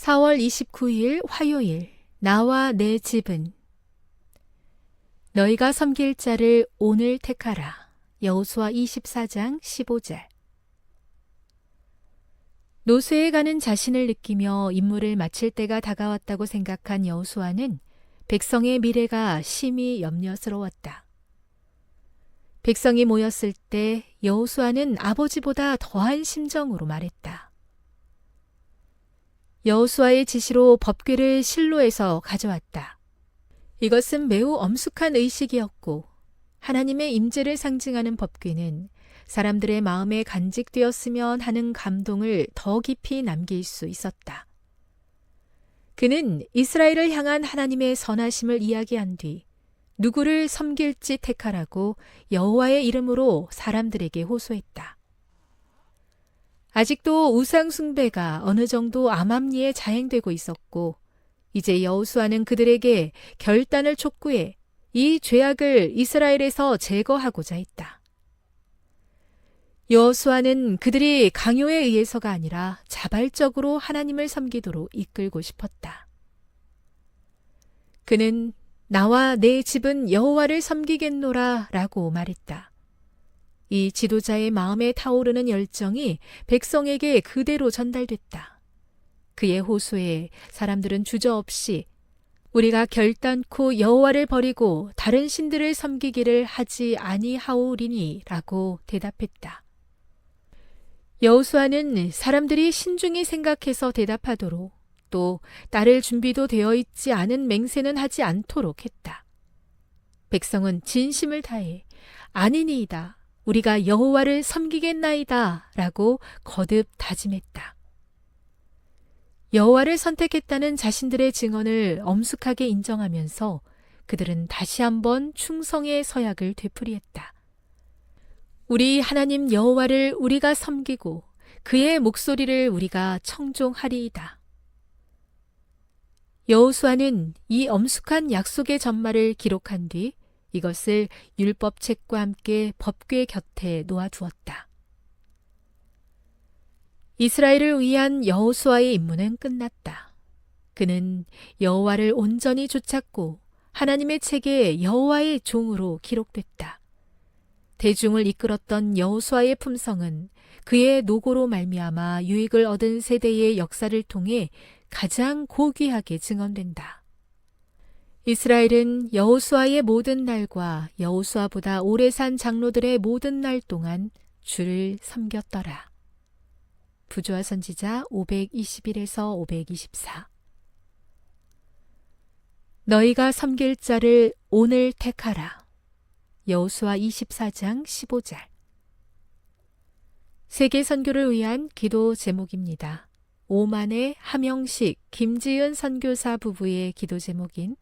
4월 29일 화요일 나와 내 집은 너희가 섬길 자를 오늘 택하라. 여호수아 24장 15절 노쇠에 가는 자신을 느끼며 임무를 마칠 때가 다가왔다고 생각한 여호수아는 백성의 미래가 심히 염려스러웠다. 백성이 모였을 때 여호수아는 아버지보다 더한 심정으로 말했다. 여호수아의 지시로 법궤를 실로에서 가져왔다. 이것은 매우 엄숙한 의식이었고 하나님의 임재를 상징하는 법궤는 사람들의 마음에 간직되었으면 하는 감동을 더 깊이 남길 수 있었다. 그는 이스라엘을 향한 하나님의 선하심을 이야기한 뒤 누구를 섬길지 택하라고 여호와의 이름으로 사람들에게 호소했다. 아직도 우상 숭배가 어느 정도 암암리에 자행되고 있었고 이제 여호수아는 그들에게 결단을 촉구해 이 죄악을 이스라엘에서 제거하고자 했다. 여호수아는 그들이 강요에 의해서가 아니라 자발적으로 하나님을 섬기도록 이끌고 싶었다. 그는 나와 내 집은 여호와를 섬기겠노라라고 말했다. 이 지도자의 마음에 타오르는 열정이 백성에게 그대로 전달됐다. 그의 호소에 사람들은 주저없이 우리가 결단코 여호와를 버리고 다른 신들을 섬기기를 하지 아니하오리니라고 대답했다. 여호수아는 사람들이 신중히 생각해서 대답하도록 또 따를 준비도 되어 있지 않은 맹세는 하지 않도록 했다. 백성은 진심을 다해 아니니이다. 우리가 여호와를 섬기겠나이다. 라고 거듭 다짐했다. 여호와를 선택했다는 자신들의 증언을 엄숙하게 인정하면서 그들은 다시 한번 충성의 서약을 되풀이했다. 우리 하나님 여호와를 우리가 섬기고 그의 목소리를 우리가 청종하리이다. 여호수아는 이 엄숙한 약속의 전말을 기록한 뒤 이것을 율법책과 함께 법궤 곁에 놓아두었다. 이스라엘을 위한 여호수아의 임무는 끝났다. 그는 여호와를 온전히 쫓았고 하나님의 책에 여호와의 종으로 기록됐다. 대중을 이끌었던 여호수아의 품성은 그의 노고로 말미암아 유익을 얻은 세대의 역사를 통해 가장 고귀하게 증언된다. 이스라엘은 여호수아의 모든 날과 여호수아보다 오래 산 장로들의 모든 날 동안 주를 섬겼더라. 부조화 선지자 521에서 524 너희가 섬길 자를 오늘 택하라. 여호수아 24장 15절 세계 선교를 위한 기도 제목입니다. 오만의 함영식 김지은 선교사 부부의 기도 제목인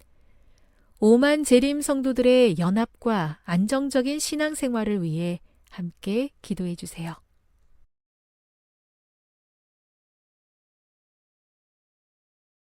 오만 재림 성도들의 연합과 안정적인 신앙생활을 위해 함께 기도해 주세요.